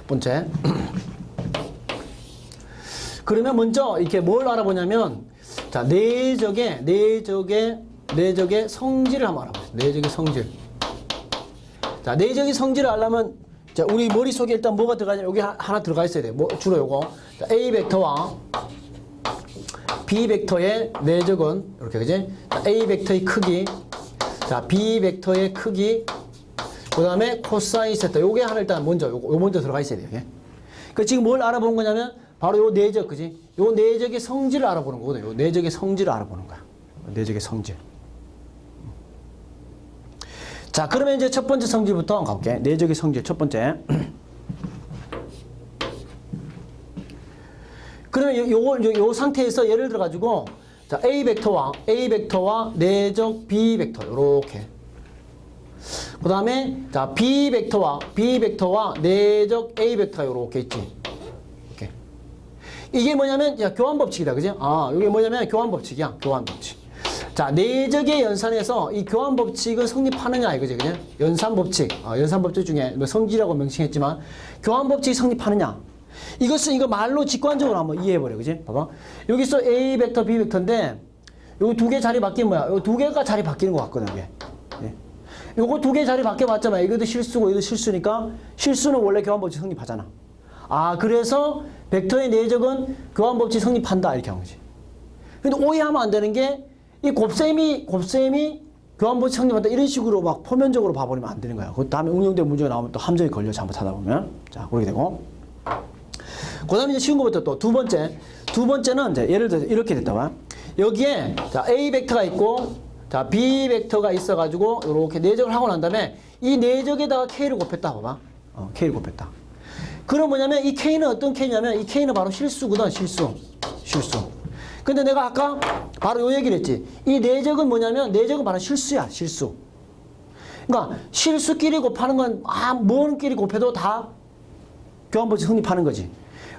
첫 번째. 그러면 먼저 이렇게 뭘 알아보냐면 자 내적의 내적의 내적의 성질을 한번 알아보세요. 내적의 성질. 자 내적의 성질을 알려면 자 우리 머릿속에 일단 뭐가 들어가냐면 여기 하- 하나 들어가 있어야 돼요. 뭐 주로 요거 자, A 벡터와 B 벡터의 내적은 이렇게 그지? 자, A 벡터의 크기 자 B 벡터의 크기 그 다음에 코사인 세타 요게 하나 일단 먼저 요거 요 먼저 들어가 있어야 돼요. 이게. 그 지금 뭘 알아보는 거냐면 바로 요 내적 그지? 요 내적의 성질을 알아보는 거거든요. 요 내적의 성질을 알아보는 거야. 내적의 성질. 자, 그러면 이제 첫 번째 성질부터 가볼게. 내적의 성질 첫 번째. 그러면 요, 요걸 요, 요 상태에서 예를 들어 가지고 자, A 벡터와 A 벡터와 내적 B 벡터 요렇게 그 다음에 자 B 벡터와 B 벡터와 내적 A 벡터가 요렇게 있지. 이렇게. 이게 뭐냐면 야 교환 법칙이다. 그지? 아, 이게 뭐냐면 교환 법칙이야. 교환 법칙. 자, 내적의 연산에서 이 교환 법칙은 성립하느냐 이거지. 그냥 연산 법칙. 아, 연산 법칙 중에 뭐 성질이라고 명칭했지만 교환 법칙이 성립하느냐. 이것은 이거 말로 직관적으로 한번 이해해 버려. 그지? 봐봐. 여기서 A 벡터, B 벡터인데 여기 두개 자리 바뀌면 뭐야? 여기 두 개가 자리 바뀌는 것 같거든, 이게. 예. 요거 두 개 자리 바뀌어봤잖아. 이것도 실수고 이것도 실수니까 실수는 원래 교환법칙 성립하잖아. 아 그래서 벡터의 내적은 교환법칙 성립한다 이렇게 한 거지. 근데 오해하면 안 되는 게 이 곱셈이 곱셈이 교환법칙 성립한다 이런 식으로 막 표면적으로 봐버리면 안 되는 거야. 그 다음에 응용된 문제가 나오면 또 함정이 걸려 잘못하다 보면 자 그렇게 되고. 그다음에 이제 쉬운 것부터 또 두 번째 두 번째는 이제 예를 들어서 이렇게 됐다 봐. 여기에 자 A 벡터가 있고 자 B 벡터가 있어가지고 이렇게 내적을 하고 난 다음에 이 내적에다가 K를 곱했다 봐봐. 어, K를 곱했다. 그럼 뭐냐면 이 K는 어떤 K냐면 이 K는 바로 실수거든 실수 실수. 근데 내가 아까 바로 요 얘기를 했지. 이 내적은 뭐냐면 내적은 바로 실수야 실수. 그러니까 실수끼리 곱하는 건 아, 뭔끼리 곱해도 다 교환법칙 성립하는 거지.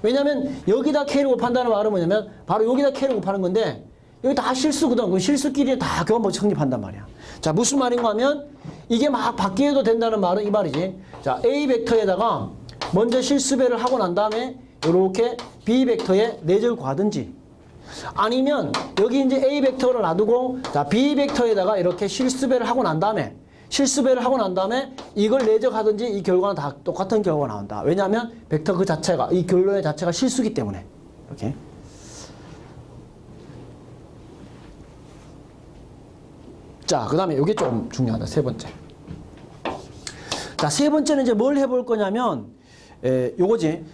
왜냐면 여기다 K를 곱한다는 말은 뭐냐면 바로 여기다 K를 곱하는 건데 여기 다 실수거든. 그 실수끼리 다 교환법칙 성립한단 말이야. 자 무슨 말인가 하면 이게 막 바뀌어도 된다는 말은 이 말이지. 자 A 벡터에다가 먼저 실수배를 하고 난 다음에 이렇게 B 벡터에 내적을 곱하든지 아니면 여기 이제 A 벡터를 놔두고 자 B 벡터에다가 이렇게 실수배를 하고 난 다음에 실수배를 하고 난 다음에 이걸 내적하든지 이 결과는 다 똑같은 결과가 나온다. 왜냐하면 벡터 그 자체가 이 결론의 자체가 실수기 때문에 이렇게. 자, 그 다음에 이게 좀 중요하다. 세 번째. 자, 세 번째는 이제 뭘 해볼 거냐면, 에, 요거지.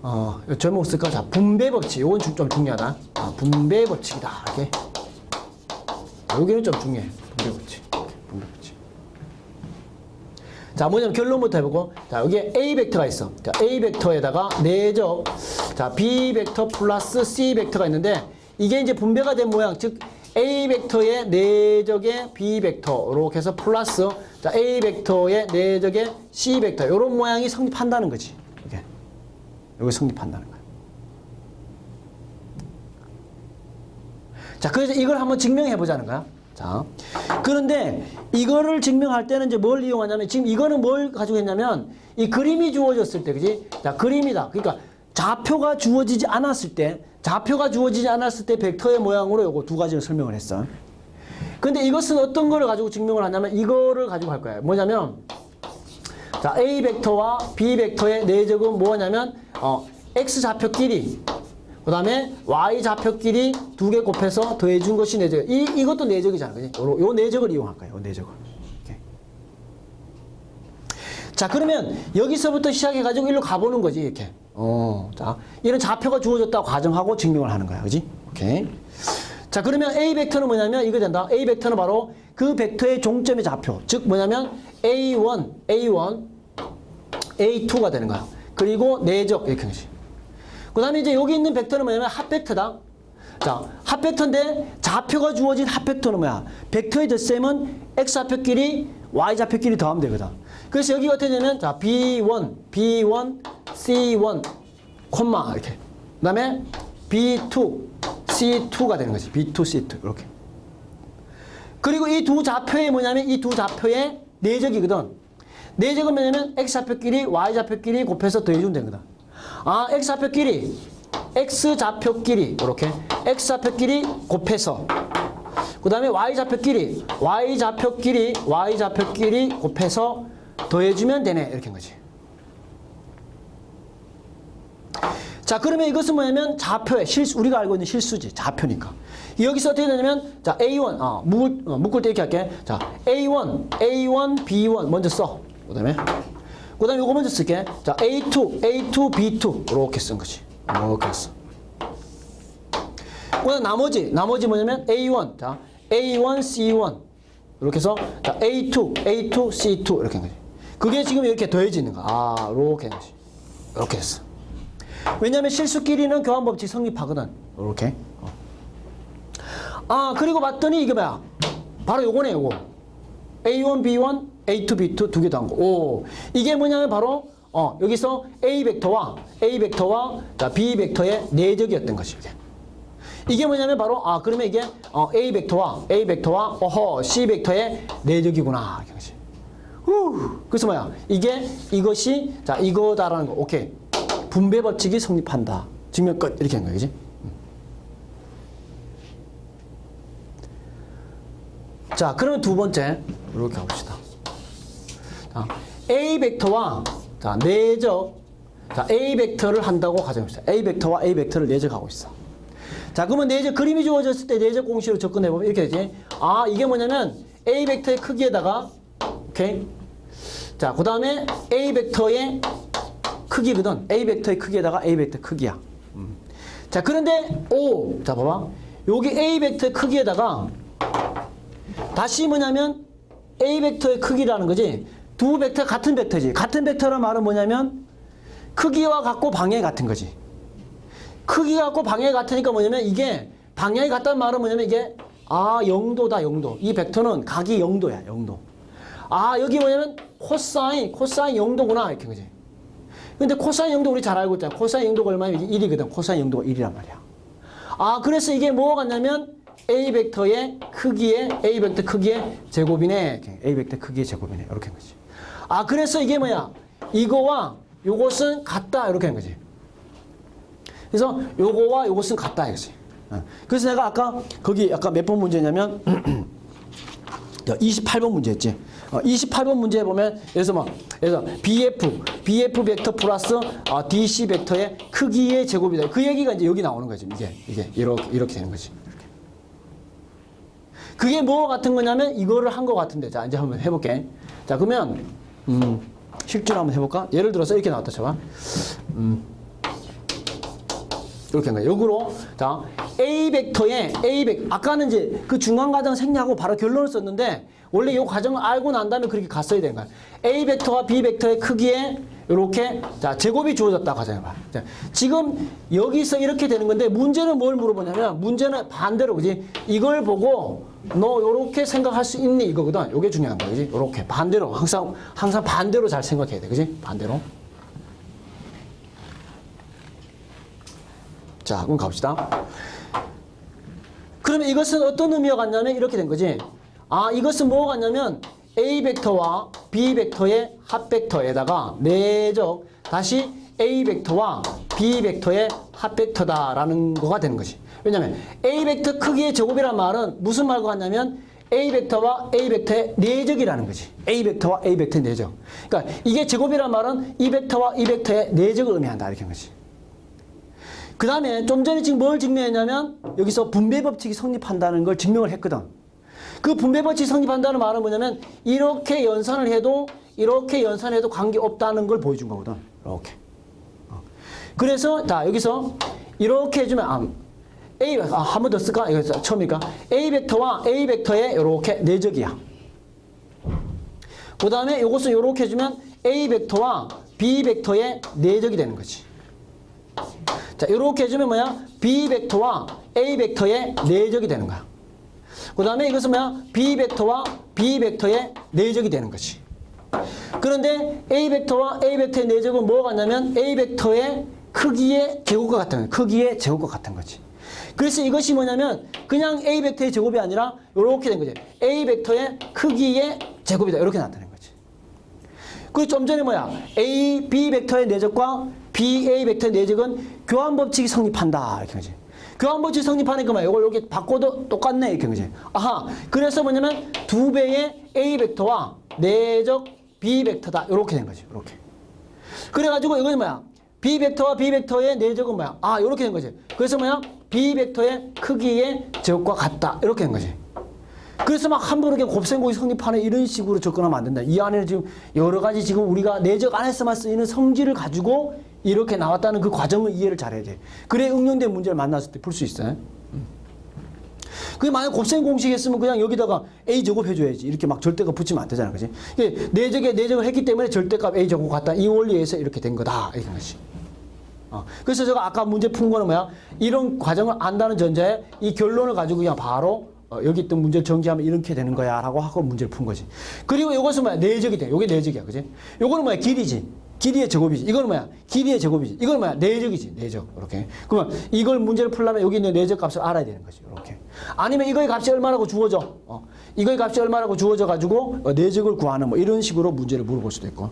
어, 요 제목 쓸까? 자, 분배 법칙. 요건 좀, 좀 중요하다. 아, 분배 법칙이다. 이렇게. 여기는 좀 중요해. 분배 법칙. 분배 법칙. 자, 뭐냐면 결론부터 해보고. 자, 여기에 A 벡터가 있어. 자, A 벡터에다가 내적. 자, B 벡터 플러스 C 벡터가 있는데, 이게 이제 분배가 된 모양. 즉, A 벡터의 내적의 B 벡터. 이렇게 해서 플러스. 자, A 벡터의 내적의 C 벡터. 이런 모양이 성립한다는 거지. 이게. 여기 성립한다는 거야. 자, 그래서 이걸 한번 증명해 보자는 거야. 자, 그런데 이거를 증명할 때는 이제 뭘 이용하냐면 지금 이거는 뭘 가지고 있냐면 이 그림이 주어졌을 때, 그지? 자, 그림이다. 그러니까 좌표가 주어지지 않았을 때, 좌표가 주어지지 않았을 때 벡터의 모양으로 요거 두 가지를 설명을 했어. 근데 이것은 어떤 거를 가지고 증명을 하냐면 이거를 가지고 할 거야. 뭐냐면 자, A 벡터와 B 벡터의 내적은 뭐냐면 어, X 좌표끼리 그 다음에 Y 좌표끼리 두 개 곱해서 더해준 것이 내적. 이, 이것도 내적이잖아. 그지? 요, 요 내적을 이용할 거예요. 요 내적을. 자, 그러면 여기서부터 시작해가지고 일로 가보는 거지. 이렇게. 어, 자. 이런 좌표가 주어졌다고 가정하고 증명을 하는 거야. 그지? 오케이. 자, 그러면 A 벡터는 뭐냐면 이거 된다. A 벡터는 바로 그 벡터의 종점의 좌표. 즉, 뭐냐면 A1, A1, A2가 되는 거야. 그리고 내적 이렇게. 그 다음에 이제 여기 있는 벡터는 뭐냐면 합 벡터다. 자, 합벡터인데 좌표가 주어진 합벡터는 뭐야? 벡터의 덧셈은 X좌표끼리 Y좌표끼리 더하면 되거든. 그래서 여기가 어떻게 되냐면 자, B1, B1, C1, 콤마 이렇게. 그 다음에 B2, C2가 되는 거지. B2, C2 이렇게. 그리고 이 두 좌표의 뭐냐면 이 두 좌표의 내적이거든. 네 제곱 뭐냐면 x좌표끼리 y좌표끼리 곱해서 더해주면 되는 거다. 아 x좌표끼리 x좌표끼리 이렇게 x좌표끼리 곱해서 그 다음에 y좌표끼리 y좌표끼리 y좌표끼리 곱해서 더해주면 되네 이렇게 한 거지. 자 그러면 이것은 뭐냐면 좌표의 실수 우리가 알고 있는 실수지 좌표니까. 여기서 어떻게 되냐면 자 A1 아 묶을 어, 묶을 때 이렇게 할게. 자 A1 A1 B1 먼저 써. 그 다음에 그 다음에 이거 먼저 쓸게. 자 A2 A2 B2 이렇게 쓴 거지 했어 그다음 나머지 나머지 뭐냐면 A1 자 A1 C1 이렇게 해서 자 A2 A2 C2 이렇게 한 거지 그게 지금 이렇게 더해지는 거야 아 이렇게 한 이렇게 했어 왜냐하면 실수끼리는 교환 법칙 성립하거든. 이렇게. 어. 아 그리고 봤더니 이게 뭐야? 바로 요거네 요거. A1, B1, A2, B2 두 개 다 한 거. 오 이게 뭐냐면 바로 어 여기서 A 벡터와 A 벡터와 자, B 벡터의 내적이었던 것이 이게. 뭐냐면 바로 아 그러면 이게 어, A 벡터와 A 벡터와 어허 C 벡터의 내적이구나. 후 그래서 뭐야 이게 이것이 자 이거다라는 거 오케이. 분배 법칙이 성립한다. 증명 끝 이렇게 한 거야, 그지? 자, 그러면 두 번째 이렇게 가봅시다. 자, A 벡터와 자 내적 자 A 벡터를 한다고 가정합시다. A 벡터와 A 벡터를 내적하고 있어. 자, 그러면 내적 그림이 주어졌을 때 내적 공식으로 접근해 보면 이렇게 되지. 아, 이게 뭐냐면 A 벡터의 크기에다가 오케이. 자, 그다음에 A 벡터의 크기거든. A 벡터의 크기에다가 A 벡터 크기야. 음. 자, 그런데 O, 자 봐봐. 여기 A 벡터의 크기에다가 다시 뭐냐면 A 벡터의 크기라는 거지. 두 벡터 같은 벡터지. 같은 벡터란 말은 뭐냐면 크기와 같고 방향이 같은 거지. 크기가 같고 방향이 같으니까 뭐냐면 이게 방향이 같다는 말은 뭐냐면 이게 아 0도다 0도. 이 벡터는 각이 0도야 0도. 아 여기 뭐냐면 코사인 코사인 0도구나 이렇게 거지. 근데 코사인 0도 우리 잘 알고 있잖아. 코사인 0도가 얼마냐면 1이거든. 코사인 0도가 1이란 말이야. 아, 그래서 이게 뭐가 같냐면 A 벡터의 크기의 A 벡터 크기의 제곱이네. A 벡터 크기의 제곱이네. 이렇게 한 거지. 아, 그래서 이게 뭐야? 이거와 요것은 같다. 이렇게 한 거지. 그래서 요거와 요것은 같다 이거지. 어. 그래서 내가 아까 거기 아까 몇 번 문제냐면 28번 문제였지. 어, 28번 문제에 보면 여기서 뭐 그래서 BF BF 벡터 플러스 어, DC 벡터의 크기의 제곱이다. 그 얘기가 이제 여기 나오는 거지. 이게 이게 이렇게 이렇게 되는 거지. 그게 뭐 같은 거냐면 이거를 한 거 같은데. 자, 이제 한번 해 볼게. 자, 그러면 음, 실제로 한번 해 볼까? 예를 들어서 이렇게 나왔다 쳐 봐. 음. 이렇게 한 거예요. 역으로 자 A 벡터에 A 벡 아까는 이제 그 중간 과정 생략하고 바로 결론을 썼는데 원래 이 과정을 알고 난 다음에 그렇게 갔어야 되는 거야. A 벡터와 B 벡터의 크기에 이렇게 자 제곱이 주어졌다 가정해 봐. 자, 지금 여기서 이렇게 되는 건데 문제는 뭘 물어보냐면 문제는 반대로 그지 이걸 보고 너 요렇게 생각할 수 있니 이거거든. 요게 중요한 거야. 그지 요렇게 반대로 항상 항상 반대로 잘 생각해야 돼. 그지 반대로. 자, 그럼 갑시다. 그러면 이것은 어떤 의미가 같냐면 이렇게 된 거지. 아, 이것은 뭐가 같냐면 A 벡터와 B 벡터의 합 벡터에다가 내적 다시 A 벡터와 B 벡터의 합벡터다라는 거가 되는 것이. 왜냐면 A 벡터 크기의 제곱이란 말은 무슨 말과 같냐면 A 벡터와 A 벡터의 내적이라는 거지. A 벡터와 A 벡터의 내적. 그러니까 이게 제곱이란 말은 이 벡터와 이 벡터의 내적을 의미한다 이렇게 한 거지. 그 다음에 좀 전에 지금 뭘 증명했냐면 여기서 분배 법칙이 성립한다는 걸 증명을 했거든. 그 분배 법칙이 성립한다는 말은 뭐냐면 이렇게 연산을 해도 이렇게 연산해도 관계없다는 걸 보여준 거거든. 이렇게. 어. 그래서 자 여기서 이렇게 해주면 아, A 아, 한번 더 쓸까? 이거 처음이니까 A 벡터와 A 벡터의 이렇게 내적이야. 그 다음에 이것을 이렇게 해주면 A 벡터와 B 벡터의 내적이 되는 거지. 자, 이렇게 해주면 뭐야? B 벡터와 A 벡터의 내적이 되는 거야. 그 다음에 이것은 뭐야? B 벡터와 B 벡터의 내적이 되는 거지. 그런데 A 벡터와 A 벡터의 내적은 뭐가 같냐면 A 벡터의 크기의 제곱과 같은 거야. 크기의 제곱과 같은 거지. 그래서 이것이 뭐냐면 그냥 A 벡터의 제곱이 아니라 이렇게 된 거지. A 벡터의 크기의 제곱이다. 이렇게 나타낸 거지. 그좀 전에 뭐야? A, B 벡터의 내적과 B, A 벡터의 내적은 교환 법칙이 성립한다. 이렇게 거지. 교환 법칙이 성립하니까 뭐야? 이걸 이렇게 바꿔도 똑같네. 이렇게 거지. 아하. 그래서 뭐냐면 두 배의 A 벡터와 내적 B 벡터다. 이렇게 된 거지. 이렇게. 그래가지고 이건 뭐야? B 벡터와 B 벡터의 내적은 뭐야? 아, 이렇게 된 거지. 그래서 뭐야? B 벡터의 크기의 제곱과 같다. 이렇게 된 거지. 그래서 막 함부로 이렇게 곱셈공이 성립하는 이런 식으로 접근하면 안 된다. 이 안에는 지금 여러 가지 지금 우리가 내적 안에서만 쓰이는 성질을 가지고 이렇게 나왔다는 그 과정을 이해를 잘해야 돼. 그래 응용된 문제를 만났을 때 풀 수 있어요. 음. 그게 만약 곱셈 공식 했으면 그냥 여기다가 A 제곱 해줘야지. 이렇게 막 절대값 붙이면 안 되잖아. 그지? 내적에 내적을 했기 때문에 절대값 A 제곱 같다. 이 원리에서 이렇게 된 거다. 이런 것이. 어. 그래서 제가 아까 문제 푼 거는 뭐야? 이런 과정을 안다는 전제에 이 결론을 가지고 그냥 바로 어, 여기 있던 문제를 정지하면 이렇게 되는 거야 라고 하고 문제를 푼 거지. 그리고 이것은 뭐야? 내적이 돼. 이게 내적이야. 그지? 요거는 뭐야? 길이지. 길이의 제곱이지. 이거는 뭐야? 길이의 제곱이지. 이거는 뭐야? 내적이지. 내적. 이렇게. 그러면 이걸 문제를 풀려면 여기 있는 내적 값을 알아야 되는 거지. 이렇게. 아니면 이거의 값이 얼마라고 주어져. 어. 이거의 값이 얼마라고 주어져 가지고 어, 내적을 구하는 뭐 이런 식으로 문제를 물어볼 수도 있고.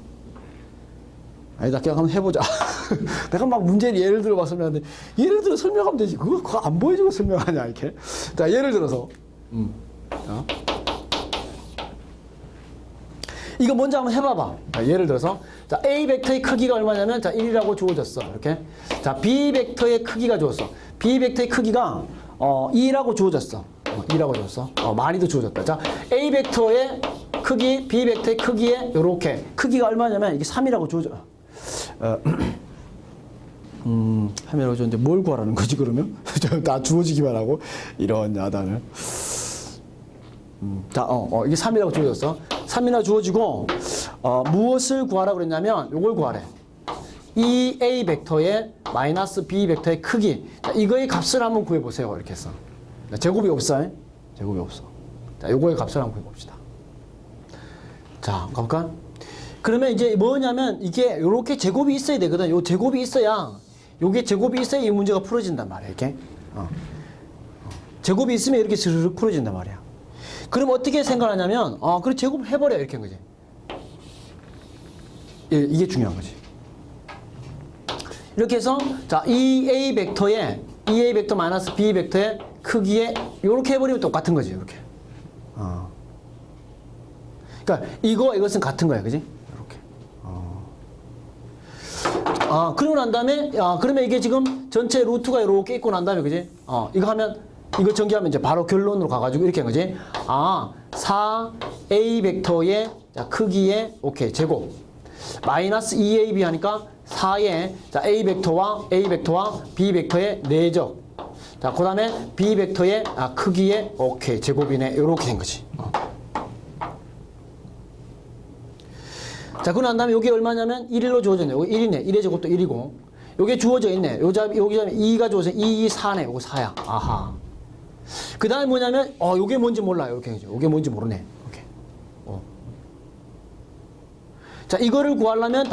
아니다, 그냥 한번 해보자. 내가 막 문제를 예를 들어 봐 설명하는데, 예를 들어 설명하면 되지. 그거, 그거 안 보여주고 설명하냐, 이렇게. 자, 예를 들어서, 음. 자. 이거 먼저 한번 해봐봐. 자, 예를 들어서, 자, A 벡터의 크기가 얼마냐면, 자, 1이라고 주어졌어. 이렇게. 자, B 벡터의 크기가 주었어. B 벡터의 크기가, 어, 2라고 주어졌어. 어, 2라고 주었어. 어, 많이도 주어졌다. 자, A 벡터의 크기, B 벡터의 크기에, 요렇게. 크기가 얼마냐면, 이게 3이라고 주어져. 어, 음, 하면 줬는데 뭘 구하라는 거지 그러면? 다 주어지기만 하고 이런 야단을. 음, 자, 어, 어, 이게 3이라고 주어졌어. 3이나 주어지고 어, 무엇을 구하라 그랬냐면 요걸 구하래. 이 A 벡터의 마이너스 B 벡터의 크기. 자, 이거의 값을 한번 구해 보세요. 이렇게 해서. 자, 제곱이 없어. 잉? 제곱이 없어. 자, 요거의 값을 한번 구해 봅시다. 자, 가볼까? 그러면 이제 뭐냐면 이게 요렇게 제곱이 있어야 되거든. 요 제곱이 있어야 요게 제곱이 있어야 이 문제가 풀어진단 말이야. 이렇게. 어. 어. 제곱이 있으면 이렇게 스르륵 풀어진단 말이야. 그럼 어떻게 생각하냐면 어, 그래 제곱 해버려 이렇게 한 거지. 예, 이게 중요한 거지. 이렇게 해서 자, 이 A 벡터의 이 A 벡터 마이너스 B 벡터의 크기에 이렇게 해버리면 똑같은 거지. 이렇게. 어. 그러니까 이거 이것은 같은 거야, 그지? 이렇게. 어. 아 그러고 난 다음에 아 그러면 이게 지금 전체 루트가 이렇게 있고 난 다음에 그지? 어 이거 하면 이거 전개하면 이제 바로 결론으로 가가지고 이렇게 한 거지. 아 4a 벡터의 자, 크기의 오케이 제곱 마이너스 2ab 하니까 4의 자 a 벡터와 a 벡터와 b 벡터의 내적 자 그 다음에 b 벡터의 아, 크기의 오케이 제곱이네 이렇게 된 거지. 자, 그러고 난 다음에 여기 얼마냐면 1일로 주어졌네. 여기 1이네. 1의 제곱도 1이고. 요게 주어져 있네. 요 잡, 여기 잡 2가 주어져 2, 2, 4네. 요거 4야. 아하. 그 다음에 뭐냐면, 어, 요게 뭔지 몰라요. 이렇게 하죠. 요게 뭔지 모르네. 이렇게. 어. 자, 이거를 구하려면